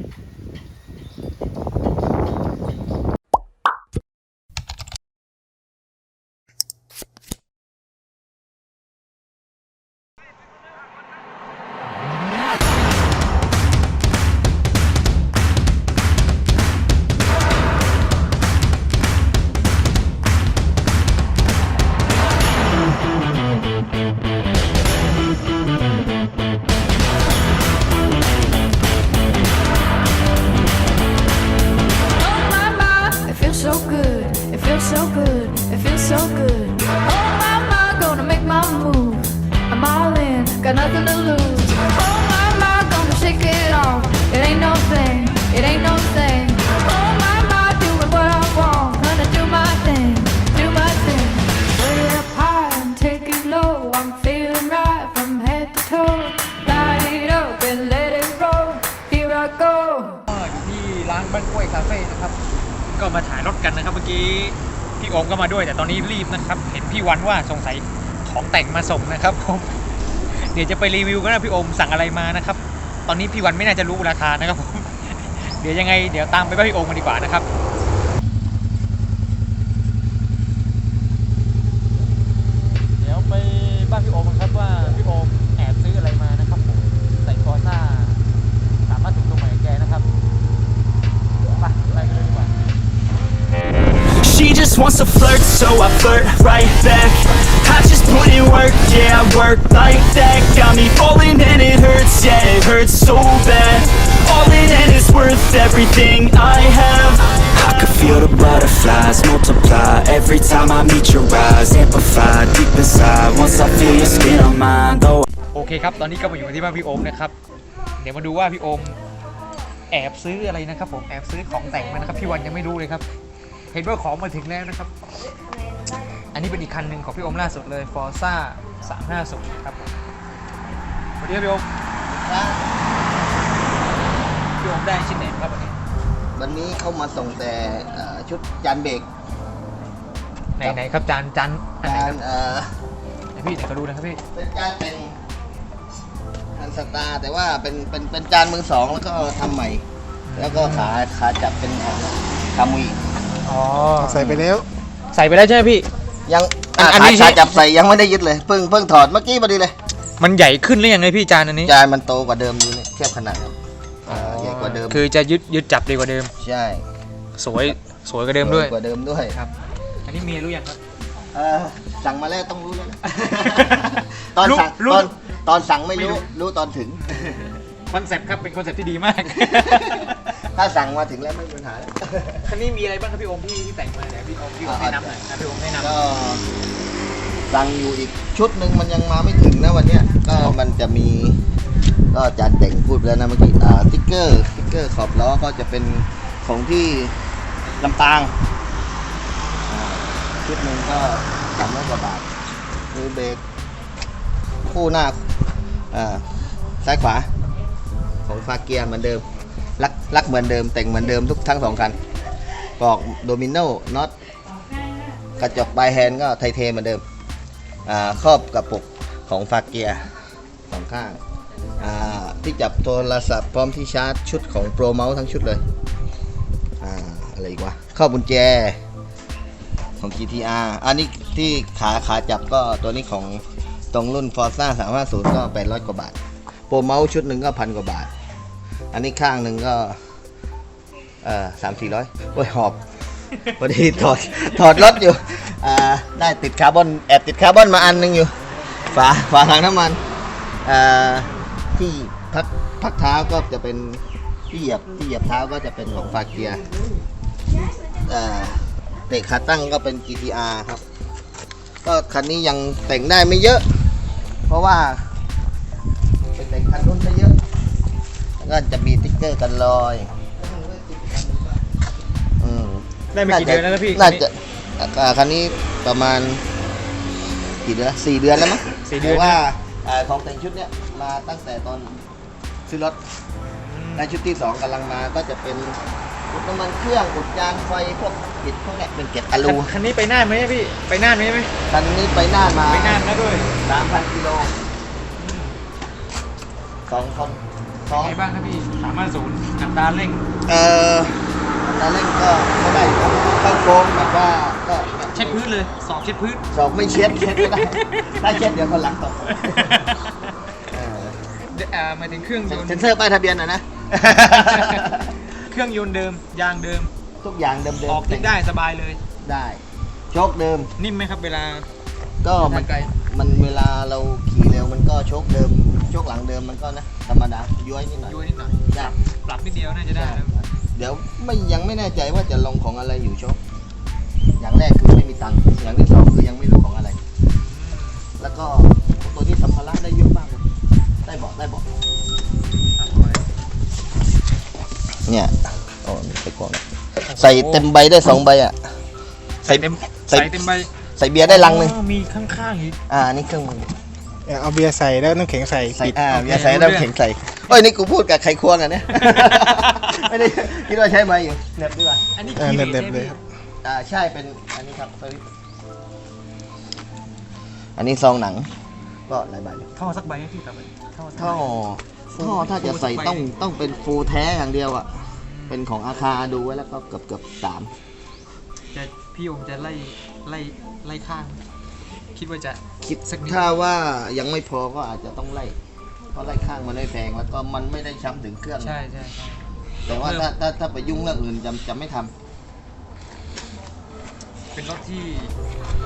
あ。Ain't no thing. It ain't no thing. Oh my my, doing what I want. Gonna do my thing. Do my thing. Put it up high and take it low. I'm feeling right from head to toe. Light it up and let it roll. Here I go. ก็อยู่ที่ร้านบ้านกล้วยคาเฟ่นะครับ ก็มาถ่ายรถกันนะครับเมื่อกี้พี่โอมก็มาด้วยแต่ตอนนี้รีบนะครับ เห็นพี่วันว่าสงสัยของแต่งมาส่งนะครับผมเดี๋ยวจะไปรีวิวกันนะพี่โอมสั่งอะไรมานะครับต อนนี้พี่วันไม่น่าจะรู้ราคานะครับผม เดี๋ยวยังไงเดี๋ยวตามไปบ้านพี่โอมกันดีกว่านะครับ เดี๋ยวไปบ้านพี่โอมกันครับว่าพี่โอมแอบซื้ออะไรมานะครับผมใส่คอซ่าสามารถถูกตรงไหนแกนะครับไปไปกันเลยดีกว่า She just wants to flirt, so I flirt right back I just put in work, yeah, I work like that Got me falling and it hurts, yeah, it hurts so bad All in and it's worth everything I have I could feel the butterflies multiply Every time I meet your eyes Amplify deep inside Once I feel your skin on mine, though โอเคครับ ตอนนี้ก็มาอยู่ที่บ้านพี่โอมนะครับ เดี๋ยวมาดูว่าพี่โอมแอบซื้ออะไรนะครับผม แอบซื้อของแต่งมานะครับ พี่วันยังไม่รู้เลยครับ เห็นว่าของมาถึงแล้วนะครับ อันนี้เป็นอีกคันหนึ่งของพี่โอมล่าสุดเลย Forza 350ครับผมสวัสดีครับพี่โอมพี่โอมได้ชิ้นไหนครับวันนี้วันนี้เข้ามาส่งแต่เอ่อชุดจานเบรกไหนไหนครับจานจานอันไหนจาคนรับเอ่อไหนพี่ไหนก็ดูนะครับพี่เป็นจานเป็นฮันสตาร์แต่ว่าเป็นเป็นเป็นจานมือสองแล้วก็ทำใหม่ แล้วก็ขาขาจับเป็นคามุย อ๋อใส่ไปแล้ว ใส่ไปแล้วใช่ไหมพี่ ยังอันอันขานี้ใช่ขาจับใส่ยังไม่ได้ยึดเลย เพิ่งเพิ่งถอดเมื่อกี้พอดีเลยมันใหญ่ขึ้นหรือยังไงพี่จานอันนี้จานมันโตกว่าเดิมอยู่นี่เทียบขนาดครับอ่าใหญ่กว่าเดิมคือจะยึดยึดจับดีกว่าเดิม ใช่สวยสวยกว่าเดิมด้วย กว่าเดิมด้วยครับอันนี้เมียรู้ยังครับ เอ่อสั่งมาแล้วต้องรู้แล้วนะ ตอนรู้สั่งรู้ ตอนตอนสั่งไม่ไม่รู้รู้รู้ตอนถึง คอนเซ็ปต์ครับเป็นคอนเซ็ปต์ที่ดีมาก ถ้าสั่งมาถึงแล้วไม่มีปัญหาแล้วคันนี้มีอะไรบ้างครับพี่โอมที่ที่แต่งมาเนี่ยพี่โอมพี่โอมอ่าแนะนำหน่อยนะพี่โอมแนะนำ ก็สั่งอยู่อีกชุดหนึ่งมันยังมาไม่ถึงนะวันเนี้ยก็มันจะมี ก็จานแต่งพูดไปแล้วนะเมื่อกี้อ่าสติ๊กเกอร์สติ๊กเกอร์ขอบล้อก็จะเป็นของที่ลำปางอ่าชุดหนึ่งก็สามร้อยกว่าบาทมือเบรกคู่หน้าอ่าซ้ายขวาของฟาเกียเหมือนเดิม ลักลักเหมือนเดิมแต่งเหมือนเดิมทุกทั้งสองคันปลอกโดมิโนน็อตกระจกปลายแฮนด์ก็ไทเทเหมือนเดิมครอบกับปุกของฟาเกียสองข้างที่จับโทรศัพท์พร้อมที่ชาร์จชุดของโปรเมาส์ทั้งชุดเลยอ่าอะไรอีกวะครอบุญแจของ GTR อันนี้ที่ขาขาจับก็ตัวนี้ของตรงรุ่น Forza 350 ก็800 กว่าบาท โปรเมาส์ชุดหนึ่งก็พันกว่าบาท อันนี้ข้างหนึ่งก็ เอ่อสามสี่ร้อยโอ้ยหอบพอดีถอดถอดรถอยู่ อ่า ได้ติดคาร์บอน แอบติดคาร์บอนมาอันหนึงอยู่ ฝา ฝาถังน้ำมัน อ่า ที่พักพักเท้าก็จะเป็นที่เหยียบที่เหยียบเท้าก็จะเป็นของฟาเกียอ่า เตะขาตั้งก็เป็น GTR ครับ ก็คันนี้ยังแต่งได้ไม่เยอะ เพราะว่า ไปแต่งคันนู้นซะเยอะ ก็จะมีติ๊กเกอร์กันรอย อืมได้ไม่กี่เดือนแล้วนะพี่น่าจะอ่าคันนี้ประมาณกี่เดือนสี่เดือนแล้วมั้งสี่เดือนแต่ว่าอ่าของแต่งชุดเนี้ยมาตั้งแต่ตอนซื้อรถและชุดที่สองกำลังมาก็จะเป็นอุดน้ำมันเครื่องอุดยางไฟพวกปิดพวกเนี้ยเป็นเกล็ดอะคันลูคันนี้ไปน่านไหมพี่ ไปน่านไหมไหมคันนี้ไปน่านมาไปน่านแล้วด้วยสามพันกิโลสองคนสอง ไงบ้างครับพี่สามารถศูนย์อัตราเร่ง เอ่อตอนเล่นก็ก็ได้อยู่ครับเข้าโค้งแบบว่าก็เช็ดพื้นเลยสอบเช็ดพื้นสอบไม่เช็ดเช็ดไม่ได้ถ้าเช็ดเดี๋ยวคนหลังตกเออเอ่อหมายถึงเครื่องยนต์เซ็นเซอร์ป้ายทะเบียนหน่อยนะ เครื่องยนต์เดิมยางเดิม ทุกอย่างเดิมๆออกทิศได้สบายเลยได้โชคเดิม นิ่มไหมครับเวลาก็มันทางไกล มันเวลาเราขี่เร็วมันก็โชคเดิมโชคหลังเดิมมันก็นะธรรมดาย้วยนิดหน่อยย้วยนิดหน่อยได้ปรับนิดเดียวน่าจะได้นะเดี๋ยวไม่ยังไม่แน่ใจว่าจะลงของอะไรอยู่โชคอย่างแรกคือไม่มีตังค์อย่างที่สองคือยังไม่รู้ของอะไร แล้วก็ตัวนี้สัมภาระได้เยอะมากเลยได้เบอกได้เบอกเนี่ยโอ้นี่ไปกองใส่เต็มใบได้สองใบอะใส่เต็มใส่ใส่เต็มใบ ใส่เบียร์ได้ลังหนึ่งอ๋อมีข้างๆอีกอ่านี่เครื่องมือเอาเบียร์ใส่แล้วน้ำแข็งใส่ใส่ปิดอ่าโอเคเบียร์ใส่รู้น้ำเรื่องแข็งใส่เอ้ยนี่กูพูดกับใครควงอะเนี่ยไม่ได้คิดว่าใช้ใบอยู่เหน็บดีกว่าอันนี้เออคีเด็ย์ดเลๆเลยยครับอ่าใช่เป็นอันนี้ครับสวิตช์อันนี้ซองหนังก็หลายใบอยู่ท่อสักใบให้พี่ต่อไปท่อสักใบท่อท่อถ้าจะใส่ต้องต้องเป็นฟูลแท้อย่างเดียวอะเป็นของอาคาดูไว้แล้วก็เกือบเกือบสามจะพี่โอมจะไล่ ไล่ไล่ข้าง คิดว่าจะคิดสักนิดถ้าว่ายังไม่พอก็อาจจะต้องไล่เพราะไล่ข้างมันไม่แพงแล้วก็มันไม่ได้ช้ำถึงเครื่อง ใช่ใช่ใช่ แต่ว่าถ้าถ้าถ้าไปยุ่งเรื่องอื่นจะจะไม่ทำเป็นรถที่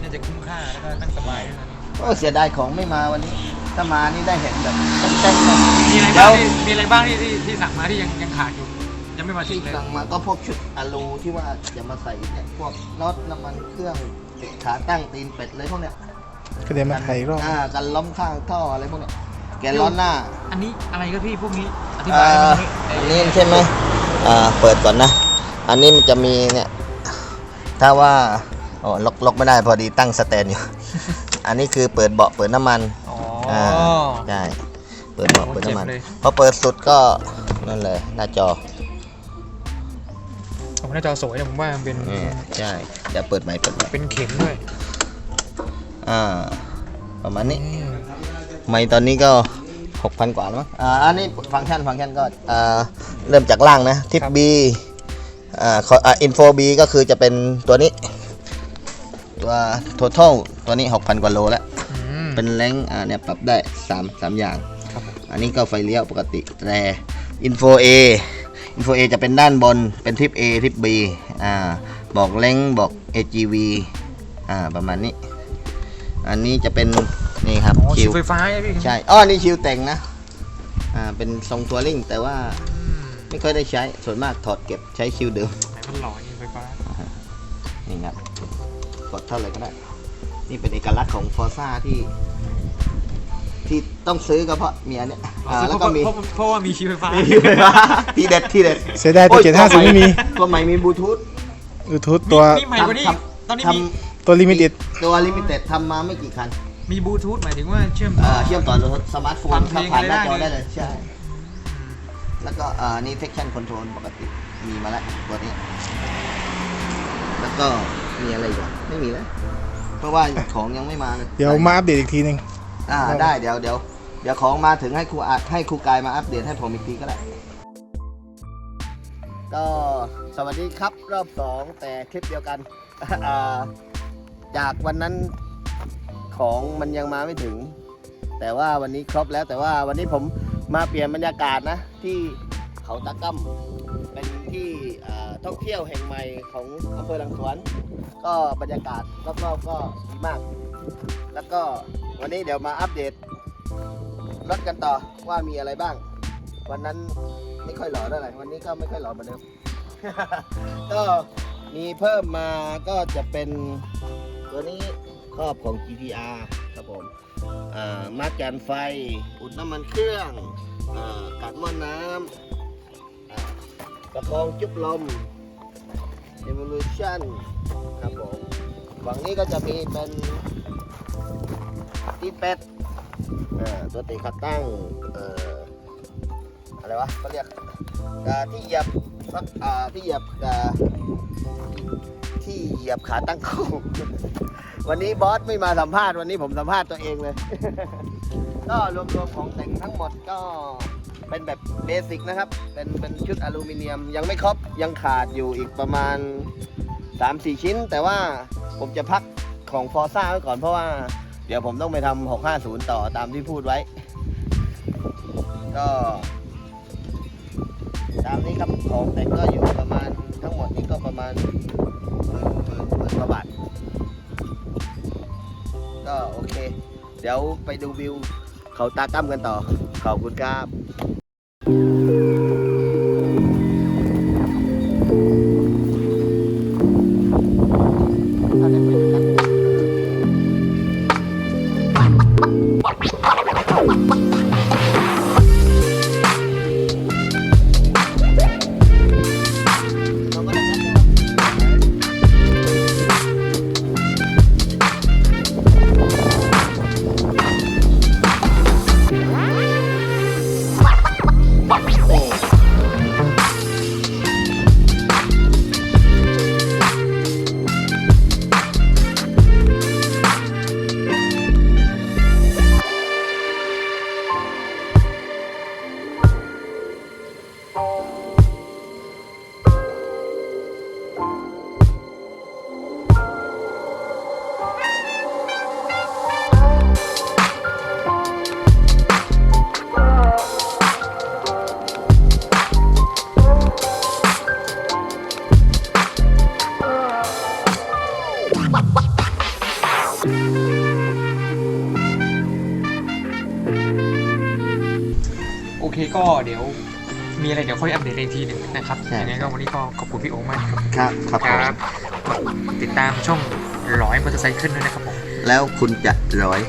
น่าจะคุ้มค่าแล้วก็นั่งสบายด้วยนะโอ้เสียดายของไม่มาวันนี้ ถ้ามานี่ได้เห็นแบบเต็มๆเลยมีอะไรเดี๋บ้ายวงที่มีอะไรบ้างที่ที่ที่สั่งมาที่ยังยังขาดอยู่ยัง ไม่มาถึที่งเลยสั่งมาก็พวกชุดอะลูที่ว่าจะมาใส่เนี่ยพวกน็อตน้ำมันเครื่องขาตั้งตีนเป็ดเลยพวกเนี้ยก็เดี๋ยวมาถ่ายอีกรอบอ่ากันล้อมข้างท่ออะไรพวกเนี้ยแกนล้อหน้าอันนี้อะไรก็พี่พวกนี้อธิอ่บายให้มันาหน่อยอันนี้ใช่ไหมอ่าเปิดก่อนนะ อันนี้มันจะมีเนี่ยถ้าว่าโอ้ล็อกล็อกไม่ได้พอดีตั้งสแตนอยู่ อันนี้คือเปิดเบาะเปิดน้ำมันอ๋ออ่าใช่เปิดเบาะเปิดน้ำมันเจ็บเลย พอเปิดสุดก็นั่นเลยหน้าจอ ผมหน้าจอสวยนะผมว่ามันเป็นนี่ใช่จะเปิดใหม่เปิดใหม่เป็นเข็มด้วยอ่า ประมาณนี้อืมไม่ตอนนี้ก็หกพันกว่าแล้วมั้งอ่าอันนี้ฟังก์ชันฟังก์ชันก็อ่าเริ่มจากล่างนะทิป B อ่าขออ่าอินโฟ B ก็คือจะเป็นตัวนี้ ตัว total ตัวนี้ 6,000 กว่าโลแล้ว อืม เป็นแรงอ่าเนี่ยปรับได้3 3อย่าง ครับผม อันนี้ก็ไฟเลี้ยวปกติแต่อินโฟ A อิ นโฟ A จะเป็นด้านบนเป็นทิป A ทิป B อ่าบอกแรงบอก AGV อ่าประมาณนี้ อันนี้จะเป็นนี่ครับอ๋อคิชิววไฟฟ้าใช่ไหมพี่ใช่อ้อนี่ชิวแต่งนะอ่าเป็นทรงทัวริงแต่ว่าอืมไม่ค่อยได้ใช้ส่วนมากถอดเก็บใช้ชิวเดิมไหนมันหล่อยิงไฟฟ้านี่ครับกดเท่าไหร่ก็ได้ นี่เป็นเอกลักษณ์ของฟอร์ซ่าที่ ที่ต้องซื้อก็เพราะเมียเนี่ยอ่าแล้วก็มีเพราะเพราะเพราะว่ามีชิวไฟฟ้า มีไฟฟ้าที่เด็ดที่เด็ดเสียดายตัวโอ้เจ็ดห้าสิบไม่มี ตัวใหม่มีบลูทูธ บลูทูธตัวมีใหม่กว่านี้ทตอนนี้ทมีตัวลิมิเต็ดำตัวลิมิเต็ดทำมาไม่กี่คันมีบลูทูธหมายถึงว่าเชื่อมต่อ่าอเชื่อมต่อสมาร์ทโฟนฟังเพลงผ่านหน้าจออะไรได้ได้เลเลยยใช่ แล้วก็อ่านี่ traction control ปกติมีมาแล้วตัวนี้ แล้วก็มีอะไรอีกวะไม่มีแล้ว เพราะว่าของยังไม่มาเลยเดี๋ยวมาอัปเดตอีกทีหนึ่ง อ่าได้เดี๋ยวเดี๋ยวเดี๋ยวของมาถึงให้ครูอาให้ครูกายมาอัปเดตให้ผมอีกทีก็ได้ ก็สวัสดีครับรอบสองแต่คลิปเดียวกันอ่าจากวันนั้นของมันยังมาไม่ถึง แต่ว่าวันนี้ครบแล้วแต่ว่าวันนี้ผมมาเปลี่ยนบรรยากาศนะ ที่เขาตะกั่มเป็นที่อ่าท่องเที่ยวแห่งใหม่ของอำเภอหลังสวน ก็บรรยากาศรอบๆก็ดีมาก แล้วก็ วันนี้เดี๋ยวมาอัปเดตรถกันต่อว่ามีอะไรบ้าง วันนั้นไม่ค่อยหล่อเท่าไหร่วันนี้ก็ไม่ค่อยหล่อเหมือนเดิม ก็มีเพิ่มมาก็จะเป็นตัวนี้ครอบของ GTR ครับผมมาร์กแกนไฟ อุดน้ำมันเครื่องอ่าดหม้อน้ำกระโปรงจุบลม Evolution ครับผมฝั่งนี้ก็จะมีเป็น ที่เป็ดอ่าตัวตีขาตั้งเอ่ออะไรวะเขาเรียกอ่าที่เหยียบอ่าที่เหยียบอ่าที่เหยียบขาตั้งคู่ วันนี้บอสไม่มาสัมภาษณ์วันนี้ผมสัมภาษณ์ตัวเองเลย ก็รวมๆของแต่งทั้งหมดก็เป็นแบบเบสิกนะครับ เป็นเป็นชุดอลูมิเนียมยังไม่ครบยังขาดอยู่อีกประมาณ 3-4 ชิ้น แต่ว่าผมจะพักของฟอร์ซ่าไว้ก่อนเพราะว่า เดี๋ยวผมต้องไปทำ650 ต่อตามที่พูดไว้ ก็ ตามนี้ครับของแต่งก็อยู่ประมาณทั้งหมดนี้ก็ประมาณหมื่นหมื่นหมื่นกว่าบาทก็โอเค เดี๋ยวไปดูวิวเขาตาตั้มกันต่อ ขอบคุณครับ ก็เดี๋ยวมีอะไรเดี๋ยวค่อยอัปเดตอีกทีหนึ่งนะครับใช่ ยังไงก็วันนี้ก็ขอบคุณพี่โอ๊คมากครับครับครับติดตามช่องร้อยมอเตอร์ไซค์ขึ้นด้วยนะครับผม แล้วคุณจะร้อย